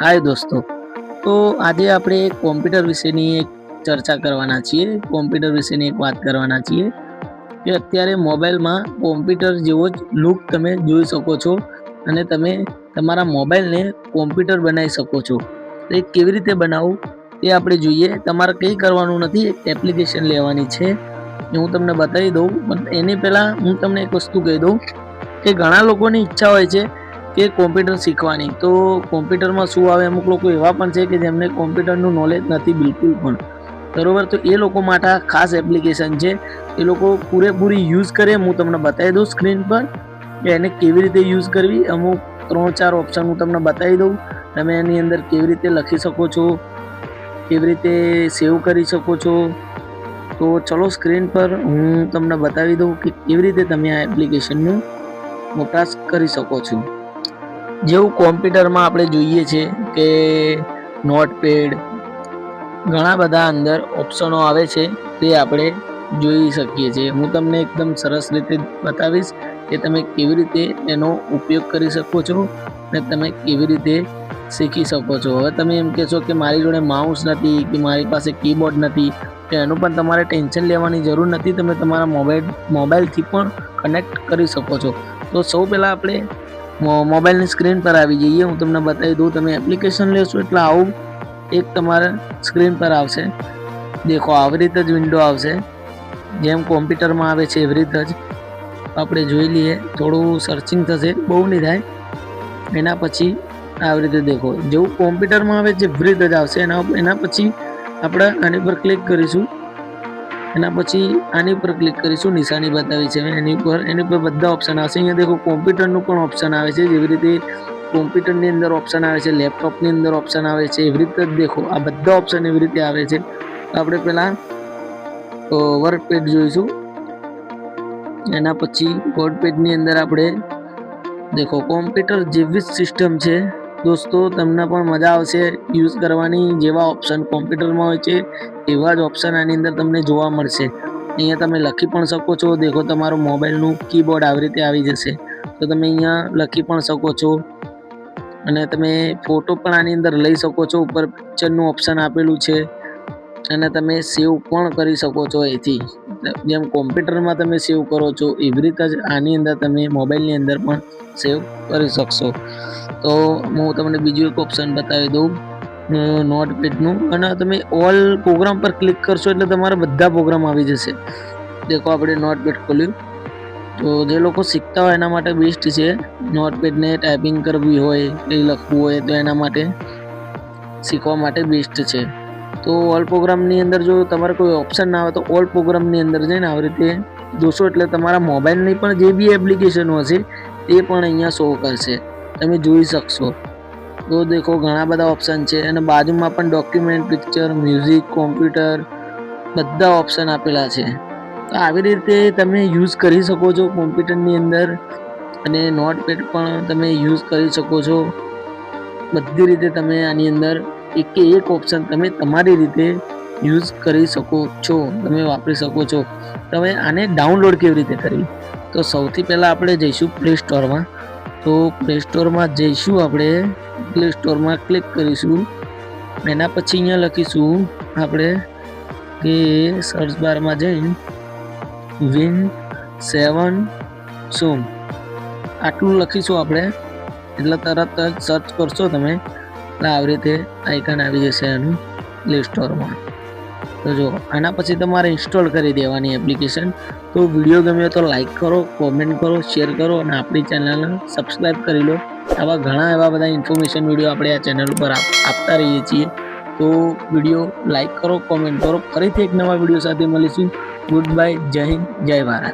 હાય દોસ્તો. તો આજે આપણે કોમ્પ્યુટર વિશેની એક ચર્ચા કરવાના છીએ. કોમ્પ્યુટર વિશેની એક વાત કરવાના છીએ કે અત્યારે મોબાઈલમાં કોમ્પ્યુટર જેવો જ લુક તમે જોઈ શકો છો અને તમે તમારા મોબાઈલને કોમ્પ્યુટર બનાવી શકો છો. એ કેવી રીતે બનાવવું એ આપણે જોઈએ. તમારે કંઈ કરવાનું નથી, એક એપ્લિકેશન લેવાની છે. એ હું તમને બતાવી દઉં. પણ એની પહેલાં હું તમને એક વસ્તુ કહી દઉં કે ઘણા લોકોની ઈચ્છા હોય છે કે કોમ્પ્યુટર શીખવાની. તો કોમ્પ્યુટરમાં શું આવે અમુક લોકો એવા પણ છે કે જેમને કોમ્પ્યુટરનું નોલેજ નથી બિલકુલ પણ. બરોબર? તો એ લોકો માટે આ ખાસ એપ્લિકેશન છે. એ લોકો પૂરેપૂરી યુઝ કરે. હું તમને બતાવી દઉં સ્ક્રીન પર. કે એને કેવી રીતે યુઝ કરવી? અમુક ત્રણ ચાર ઓપ્શન હું તમને બતાવી દઉં. તમે એની અંદર કેવી રીતે લખી શકો છો? કેવી રીતે સેવ કરી શકો છો? તો ચલો સ્ક્રીન પર હું તમને બતાવી દઉં કે કેવી રીતે તમે આ એપ્લિકેશનનું વપરાશ કરી શકો છો. જેવું કોમ્પ્યુટરમાં આપણે જોઈએ છે કે નોટપેડ ઘણા બધા અંદર ઓપ્શનો આવે છે તે આપણે જોઈ શકીએ છીએ. હું તમને એકદમ સરસ રીતે બતાવીશ કે તમે કેવી રીતે એનો ઉપયોગ કરી શકો છો અને તમે કેવી રીતે શીખી શકો છો. હવે તમે એમ કહેશો કે મારી જોડે માઉસ નથી કે મારી પાસે કીબોર્ડ નથી, તો એનું પણ તમારે ટેન્શન લેવાની જરૂર નથી. તમે તમારા મોબાઈલ, મોબાઈલથી પણ કનેક્ટ કરી શકો છો. તો સૌ પહેલાં આપણે મોબાઈલની સ્ક્રીન પર આવી જઈએ. હું તમને બતાવી દઉં, તમે એપ્લિકેશન લેશો એટલે આવું એક તમારા સ્ક્રીન પર આવશે. દેખો, આવી રીતે જ વિન્ડો આવશે. જેમ કોમ્પ્યુટરમાં આવે છે એવી રીતે જ. આપણે જોઈ લઈએ, થોડું સર્ચિંગ થશે, બહુ નહીં થાય. એના પછી આવી રીતે દેખો, જેવું કોમ્પ્યુટરમાં આવે છે એવી રીતે જ આવશે. એના એના પછી આપણે આની પર ક્લિક કરીશું. એના પછી આની પર ક્લિક કરીશું, નિશાની બતાવી છે. એની પર એની પર બધા ઓપ્શન આવશે. અહીંયા દેખો કોમ્પ્યુટરનું પણ ઓપ્શન આવે છે. જેવી રીતે કોમ્પ્યુટરની અંદર ઓપ્શન આવે છે લેપટોપની અંદર ઓપ્શન આવે છે, એવી રીતે જ દેખો, આ બધા ઓપ્શન એવી રીતે આવે છે. આપણે પહેલાં વર્ક પેજ જોઈશું. એના પછી વર્ડ પેજની અંદર આપણે, દેખો કોમ્પ્યુટર જેવી જ સિસ્ટમ છે. દોસ્તો, તમને પણ મજા આવશે યુઝ કરવાની જેવા ઓપ્શન કોમ્પ્યુટરમાં હોય છે, એવા જ ઓપ્શન આની અંદર તમને જોવા મળશે. અહીંયા તમે લખી પણ શકો છો, દેખો તમારું મોબાઈલનું કીબોર્ડ આવી રીતે આવી જશે. તો તમે અહીંયા લખી પણ શકો છો. અને તમે ફોટો પણ આની અંદર લઈ શકો છો, ઉપર પિક્ચરનું ઓપ્શન આપેલું છે. અને તમે સેવ પણ કરી શકો છો એથી. જેમ કોમ્પ્યુટરમાં તમે સેવ કરો છો, એવી રીતે જ આની અંદર તમે મોબાઈલની અંદર પણ સેવ કરી શકશો. તો હું તમને બીજું એક ઓપ્શન બતાવી દઉં. નોટ પેડનું અને તમે ઓલ પ્રોગ્રામ પર ક્લિક કરશો એટલે તમારા બધા પ્રોગ્રામ આવી જશે. દેખો આપણે નોટ પેડ ખોલ્યું. તો જે લોકો શીખતા હોય એના માટે બેસ્ટ છે. નોટ પેડને ટાઈપિંગ કરવી હોય, એ લખવું હોય, તો એના માટે શીખવા માટે બેસ્ટ છે. તો ઓલ પ્રોગ્રામની અંદર જો તમારે કોઈ ઓપ્શન ના આવે તો ઓલ પ્રોગ્રામની અંદર જઈને આવી રીતે જોશો. એટલે તમારા મોબાઈલની પણ જે બી એપ્લિકેશનો હશે તે પણ અહીંયા શો કરશે. તમે જોઈ શકશો. તો દેખો, ઘણા બધા ઓપ્શન છે. અને બાજુમાં પણ ડોક્યુમેન્ટ પિક્ચર મ્યુઝિક કોમ્પ્યુટર બધા ઓપ્શન આપેલા છે. તો આવી રીતે તમે યુઝ કરી શકો છો કોમ્પ્યુટરની અંદર. અને નોટપેડ પણ તમે યુઝ કરી શકો છો. બધી રીતે તમે આની અંદર એકે એક ઓપ્શન તમે તમારી રીતે યુઝ કરી શકો છો, તમે વાપરી શકો છો. તમે આને ડાઉનલોડ કેવી રીતે કરવી? તો સૌથી પહેલાં આપણે જઈશું પ્લે સ્ટોરમાં તો પ્લે સ્ટોરમાં જઈશું આપણે. પ્લે સ્ટોરમાં ક્લિક કરીશું. એના પછી અહીંયા લખીશું આપણે કે સર્ચ બારમાં જઈને વિન સેવન સોમ આટલું લખીશું આપણે. એટલે તરત જ સર્ચ કરશો તમે. આવી રીતે આઇકન આવી જશે એનું પ્લે સ્ટોરમાં તો જો, આના પછી તમારે ઇન્સ્ટોલ કરી દેવાની એપ્લિકેશન તો વીડિયો ગમ્યો તો લાઈક કરો કોમેન્ટ કરો શેર કરો અને આપણી ચેનલને સબસ્ક્રાઈબ કરી લો. આવા ઘણા એવા બધા ઇન્ફોર્મેશન વીડિયો આપણે આ ચેનલ પર આપતા રહીએ છીએ. તો વીડિયો લાઈક કરો કોમેન્ટ કરો. ફરીથી એક નવા વીડિયો સાથે મળીશું. ગુડ બાય જય હિન્દ, જય ભારત.